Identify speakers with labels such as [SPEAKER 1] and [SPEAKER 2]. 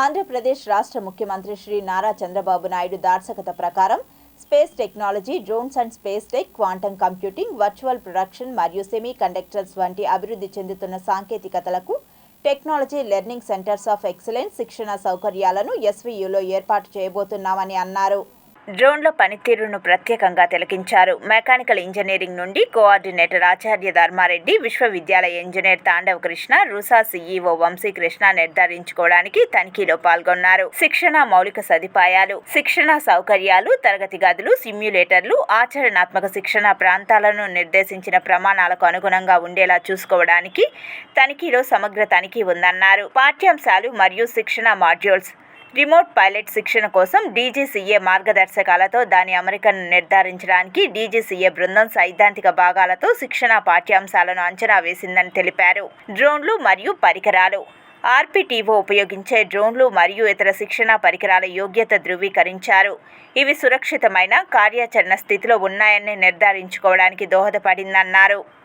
[SPEAKER 1] ఆంధ్రప్రదేశ్ రాష్ట్ర ముఖ్యమంత్రి శ్రీ నారా చంద్రబాబు నాయుడు దార్శకత ప్రకారం space technology drones and space tech quantum computing virtual production మరియు సెమీ కండక్టర్స్ వంటి అభివృద్ధి చెందుతున్న సాంకేతికతలకు technology learning centres of excellence శిక్షణ సౌకర్యాలను ఎస్వీయులో ఏర్పాటు చేయబోతున్నామని అన్నారు. డ్రోన్ల పనితీరును ప్రత్యేకంగా తిలకించారు. మెకానికల్ ఇంజనీరింగ్ నుండి కోఆర్డినేటర్ ఆచార్య ధర్మారెడ్డి విశ్వవిద్యాలయ engineer Tandava Krishna RUSA CEO Vamsikrishna నిర్ధారించుకోవడానికి తనిఖీలో పాల్గొన్నారు. శిక్షణ మౌలిక సదుపాయాలు శిక్షణ సౌకర్యాలు తరగతి గదులు సిమ్యులేటర్లు ఆచరణాత్మక శిక్షణ ప్రాంతాలను నిర్దేశించిన ప్రమాణాలకు అనుగుణంగా ఉండేలా చూసుకోవడానికి తనిఖీలో సమగ్ర తనిఖీ ఉందన్నారు. పాఠ్యాంశాలు మరియు శిక్షణ మాడ్యూల్స్ రిమోట్ పైలట్ శిక్షణ కోసం డీజీసీఏ మార్గదర్శకాలతో దాని అమరికను నిర్ధారించడానికి డీజీసీఏ బృందం సైద్ధాంతిక భాగాలతో శిక్షణ పాఠ్యాంశాలను అంచనా వేసిందని తెలిపారు. డ్రోన్లు మరియు పరికరాలు. ఆర్పిటీఓ ఉపయోగించే డ్రోన్లు మరియు ఇతర శిక్షణ పరికరాల యోగ్యత ధృవీకరించారు. ఇవి సురక్షితమైన కార్యాచరణ స్థితిలో ఉన్నాయని నిర్ధారించుకోవడానికి దోహదపడిందన్నారు.